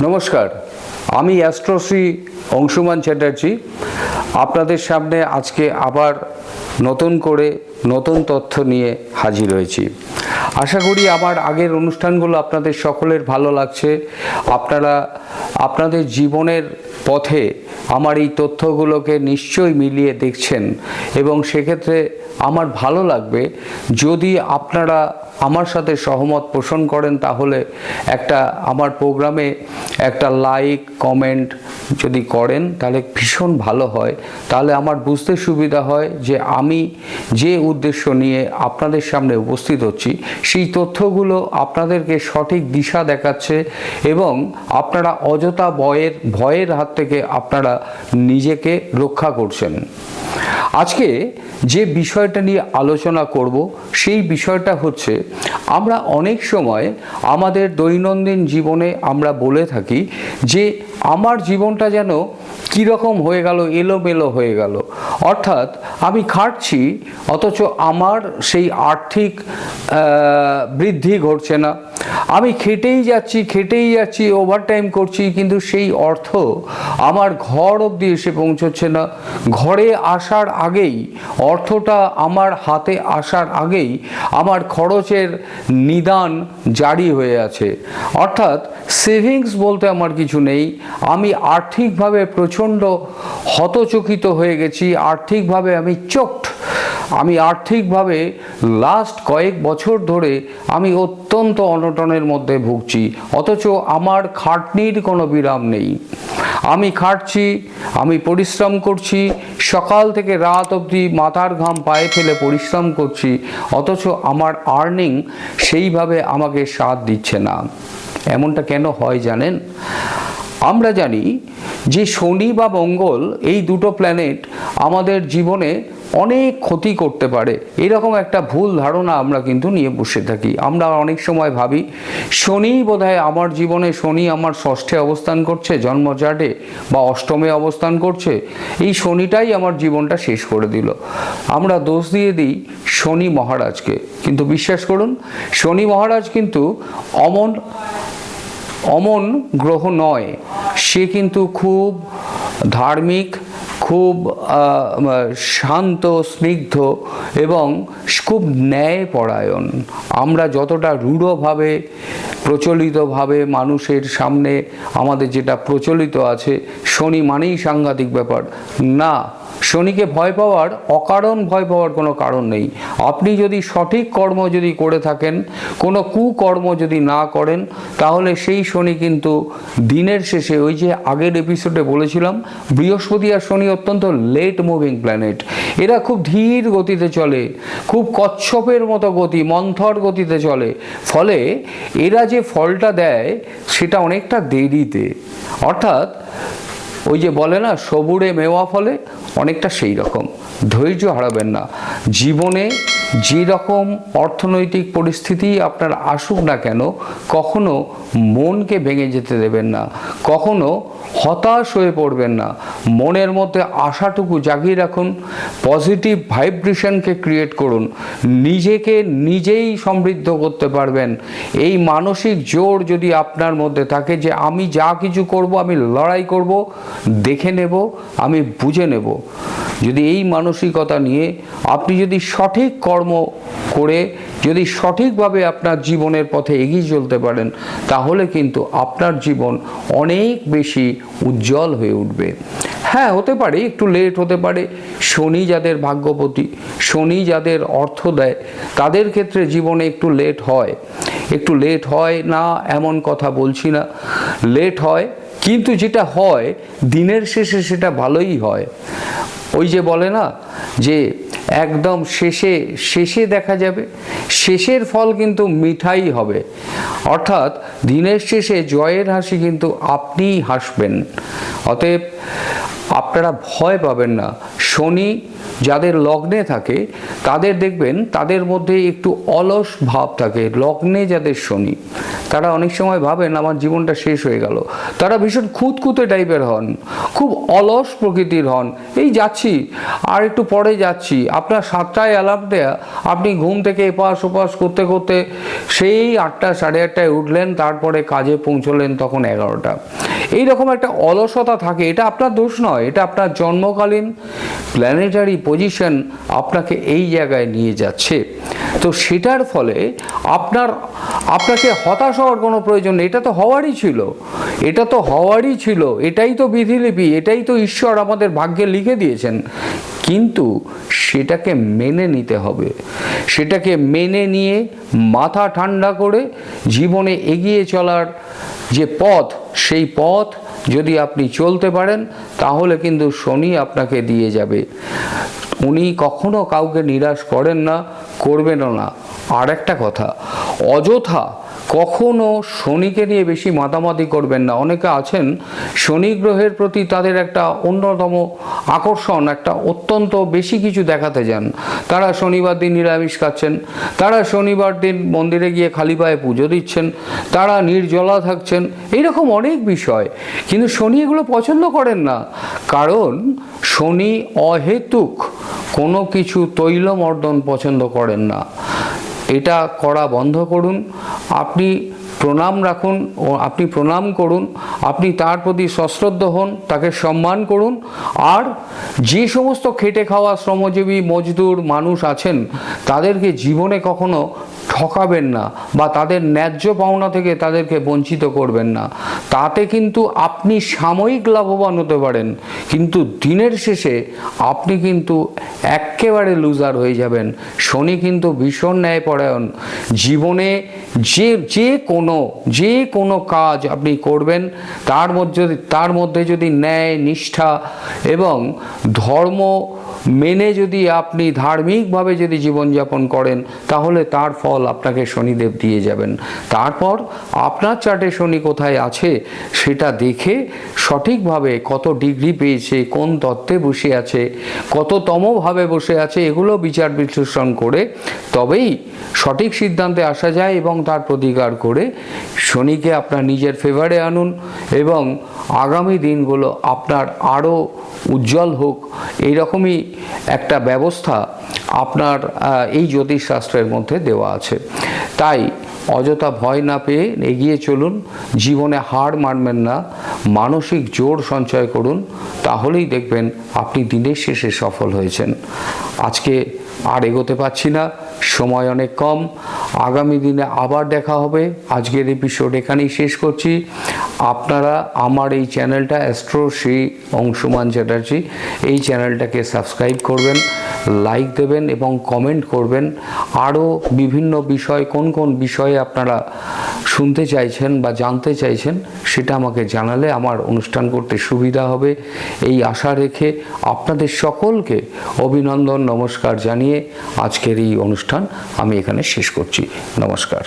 নমস্কার, আমি অ্যাস্ট্রোশ্রী অংশুমান চ্যাটার্জি। আপনাদের সামনে আজকে আবার নতুন করে নতুন তথ্য নিয়ে হাজির হয়েছি। আশা করি আমার আগের অনুষ্ঠানগুলো আপনাদের সকলের ভালো লাগছে। আপনারা, আপনাদের জীবনের পথে আমার এই তথ্যগুলোকে নিশ্চয়ই মিলিয়ে দেখছেন এবং সেক্ষেত্রে আমার ভালো লাগবে যদি আপনারা আমার সাথে সহমত পোষণ করেন তাহলে একটা আমার প্রোগ্রামে একটা লাইক, কমেন্ট যদি করেন, তাহলে ভীষণ ভালো হয়। তাহলে আমার বুঝতে সুবিধা হয় যে আমি যে উদ্দেশ্য নিয়ে আপনাদের সামনে উপস্থিত হচ্ছি, সেই তথ্যগুলো আপনাদেরকে সঠিক দিশা দেখাচ্ছে এবং আপনারা অযথা বয়ের, ভয়ের হাত থেকে আপনারা নিজেকে রক্ষা করছেন। আজকে যে বিষয়টা নিয়ে আলোচনা করব, সেই বিষয়টা হচ্ছে, আমরা অনেক সময় আমাদের দৈনন্দিন জীবনে আমরা বলে থাকি যে, আমার জীবনটা যেন কীরকম হয়ে গেল, এলোমেলো হয়ে গেল। অর্থাৎ আমি খাটছি, অথচ আমার সেই আর্থিক বৃদ্ধি ঘটছে না। আমি খেটেই যাচ্ছি খেটেই যাচ্ছি ওভারটাইম করছি, কিন্তু সেই অর্থ আমার ঘর অবধি এসে পৌঁছচ্ছে না। ঘরে আসার আগেই, অর্থটা আমার হাতে আসার আগেই আমার খরচের নিদান জারি হয়ে আছে। অর্থাৎ সেভিংস বলতে আমার কিছু নেই। আমি আর্থিকভাবে প্রচণ্ড হতচকিত হয়ে গেছি। আর্থিকভাবে আমি চোখট আমি আর্থিকভাবে লাস্ট কয়েক বছর ধরে আমি অত্যন্ত অনটনের মধ্যে ভুগছি, অথচ আমার খাটনির কোনো বিরাম নেই। আমি খাটছি, আমি পরিশ্রম করছি, সকাল থেকে রাত অবধি মাথার ঘাম পায়ে ফেলে পরিশ্রম করছি, অথচ আমার আর্নিং সেইভাবে আমাকে সাথ দিচ্ছে না। এমনটা কেন হয় জানেন? আমরা জানি যে শনি বা মঙ্গল এই দুটো প্ল্যানেট আমাদের জীবনে অনেক ক্ষতি করতে পারে। এরকম একটা ভুল ধারণা আমরা কিন্তু নিয়ে বসে থাকি। আমরা অনেক সময় ভাবি, শনি বোধহয় আমার জীবনে, শনি আমার ষষ্ঠে অবস্থান করছে জন্মচাটে বা অষ্টমে অবস্থান করছে, এই শনিটাই আমার জীবনটা শেষ করে দিল। আমরা দোষ দিয়ে দিই শনি মহারাজকে। কিন্তু বিশ্বাস করুন, শনি মহারাজ কিন্তু অমন অমন গ্রহ নয়। সে কিন্তু খুব ধার্মিক খুব শান্ত স্নিগ্ধ এবং খুব ন্যায়পরায়ণ। আমরা যতটা রূঢ়ভাবে প্রচলিতভাবে মানুষের সামনে আমাদের যেটা প্রচলিত আছে, শনি মানেই সাংঘাতিক ব্যাপার। না, শনিকে ভয় পাওয়ার, অকারণ ভয় পাওয়ার কোনো কারণ নেই। আপনি যদি সঠিক কর্ম যদি করে থাকেন, কোনো কুকর্ম যদি না করেন, তাহলে সেই শনি কিন্তু দিনের শেষে, ওই যে আগের এপিসোডে বলেছিলাম, বৃহস্পতি আর শনি অত্যন্ত লেট মুভিং প্ল্যানেট এরা খুব ধীর গতিতে চলে, খুব কচ্ছপের মতো গতি, মন্থর গতিতে চলে। ফলে এরা যে ফলটা দেয়, সেটা অনেকটা দেরিতে। অর্থাৎ, ওই যে বলে না, সবুরে মেওয়া ফলে অনেকটা সেই রকম। ধৈর্য হারাবেন না। জীবনে যে রকম অর্থনৈতিক পরিস্থিতি আপনার আসুক না কেন, কখনো মনকে ভেঙে যেতে দেবেন না, কখনো হতাশ হয়ে পড়বেন না। মনের মধ্যে আশাটুকু জাগিয়ে রাখুন পজিটিভ ভাইব্রেশনকে ক্রিয়েট করুন, নিজেকে নিজেই সমৃদ্ধ করতে পারবেন। এই মানসিক জোর যদি আপনার মধ্যে থাকে যে আমি যা কিছু করব, আমি লড়াই করব, দেখে নেব, আমি বুঝে নেব। যদি এই মানসিকতা নিয়ে আপনি যদি সঠিক কর্ম করে যদি সঠিকভাবে আপনার জীবনের পথে এগিয়ে চলতে পারেন, তাহলে কিন্তু আপনার জীবন অনেক বেশি উজ্জ্বল হয়ে উঠবে। হ্যাঁ হতে পারে, একটু লেট হতে পারে। শনি যাদের ভাগ্যপতি, শনি যাদের অর্থ দেয়, তাদের ক্ষেত্রে জীবনে একটু লেট হয়। একটু লেট হয় না, এমন কথা বলছি না। লেট হয়, কিন্তু যেটা হয়, দিনের শেষে সেটা ভালোই হয়। ওই যে বলে না যে একদম শেষে শেষে দেখা যাবে। শেষের ফল কিন্তু মিঠাই হবে। অর্থাৎ দিনের শেষে জয়ের হাসি কিন্তু আপনিই হাসবেন। অতএব আপনারা ভয় পাবেন না। শনি যাদের লগ্নে থাকে, তাদের দেখবেন তাদের মধ্যে একটু অলস ভাব থাকে, লগ্নে যাদের শনি। তারা অনেক সময় ভাবেন, আমার জীবনটা শেষ হয়ে গেল। তারা ভীষণ খুঁতখুঁতে টাইপের হন, খুব অলস প্রকৃতির হন। এই যাচ্ছি, আর একটু পরে যাচ্ছি। আপনার সাতটায় অ্যালার্ম দেয়া, আপনি ঘুম থেকে এপাশ ওপাশ করতে করতে সেই আটটা, সাড়ে আটটায় উঠলেন, তারপরে কাজে পৌঁছলেন তখন এগারোটা। এইরকম একটা অলসতা থাকে, এটা আপনার দোষ নয়। এটা আপনার জন্মকালীন প্ল্যানেটারি পজিশন আপনাকে এই জায়গায় নিয়ে যাচ্ছে। তো সেটার ফলে আপনার, আপনাকে হতাশ হওয়ার কোনো প্রয়োজন নেই। এটা তো হওয়ারই ছিল। এটা তো হওয়ারই ছিল। এটাই তো বিধিলিপি। এটাই তো ঈশ্বর আমাদের ভাগ্যে লিখে দিয়েছেন। কিন্তু সেটাকে মেনে নিতে হবে। সেটাকে মেনে নিয়ে মাথা ঠান্ডা করে জীবনে এগিয়ে চলার যে পথ, সেই পথ যদি আপনি চলতে পারেন, তাহলে কিন্তু শনি আপনাকে দিয়ে যাবে। উনি কখনো কাউকে নিরাশ করেন না, করবেনও না। আর একটা কথা, অযথা কখনো শনিকে নিয়ে বেশি মাতামাতি করবেন না। অনেকে আছেন শনি গ্রহের প্রতি তাদের একটা অন্যতম আকর্ষণ, একটা অত্যন্ত বেশি কিছু দেখাতে যান। তারা শনিবার দিন নিরামিষ খাচ্ছেন, তারা শনিবার দিন মন্দিরে গিয়ে খালি পায়ে পুজো দিচ্ছেন, তারা নির্জলা থাকছেন, এইরকম অনেক বিষয়। কিন্তু শনি এগুলো পছন্দ করেন না। কারণ শনি অহেতুক, কোনো কিছু তৈলমর্দন পছন্দ করেন না। এটা করা বন্ধ করুন। আপনি প্রণাম রাখুন ও আপনি প্রণাম করুন, আপনি তার প্রতি সশ্রদ্ধ হন, তাকে সম্মান করুন। আর যে সমস্ত খেটে খাওয়া শ্রমজীবী, মজদুর মানুষ আছেন, তাদেরকে জীবনে কখনো ঠকাবেন না বা তাদের ন্যায্য পাওনা থেকে তাদেরকে বঞ্চিত করবেন না। তাতে কিন্তু আপনি সাময়িক লাভবান হতে পারেন, কিন্তু দিনের শেষে আপনি কিন্তু একেবারে লুজার হয়ে যাবেন। শনি কিন্তু ভীষণ ন্যায়পরায়ণ। জীবনে যে যে কোনো যে কোনো কাজ আপনি করবেন, তার মধ্যে তার মধ্যে যদি ন্যায়, নিষ্ঠা এবং ধর্ম মেনে যদি আপনি ধার্মিকভাবে যদি জীবনযাপন করেন, তাহলে তার ফল আপনাকে শনিদেব দিয়ে যাবেন। তারপর আপনার চার্টে শনি কোথায় আছে সেটা দেখে সঠিকভাবে কত ডিগ্রি পেয়েছে, কোন তত্ত্বে বসে আছে, কততমভাবে বসে আছে, এগুলো বিচার বিশ্লেষণ করে তবেই সঠিক সিদ্ধান্তে আসা যায় এবং তার প্রতিকার করে শনিকে আপনার নিজের ফেভারে আনুন এবং আগামী দিনগুলো আপনার আরও উজ্জ্বল হোক। এইরকমই একটা ব্যবস্থা আপনার এই জ্যোতিষশাস্ত্রের মধ্যে দেওয়া আছে। তাই অযথা ভয় না পেয়ে এগিয়ে চলুন, জীবনে হার মানবেন না, মানসিক জোর সঞ্চয় করুন, তাহলেই দেখবেন আপনি দিনের শেষে সফল হয়েছেন। আজকে আর এগোতে পারছি না সময় অনেক কম। আগামী দিনে আবার দেখা হবে। আজকের এপিসোড এখানেই শেষ করছি। আপনারা আমার এই চ্যানেলটা অ্যাস্ট্রো শ্রী অংশুমান চ্যাটার্জি, এই চ্যানেলটাকে সাবস্ক্রাইব করবেন লাইক দেবেন এবং কমেন্ট করবেন। আরও বিভিন্ন বিষয়, কোন কোন বিষয়ে আপনারা শুনতে চাইছেন বা জানতে চাইছেন, সেটা আমাকে জানালে আমার অনুষ্ঠান করতে সুবিধা হবে। এই আশা রেখে আপনাদের সকলকে অভিনন্দন, নমস্কার জানিয়ে আজকের এই অনুষ্ঠান আমি এখানে শেষ করছি। নমস্কার।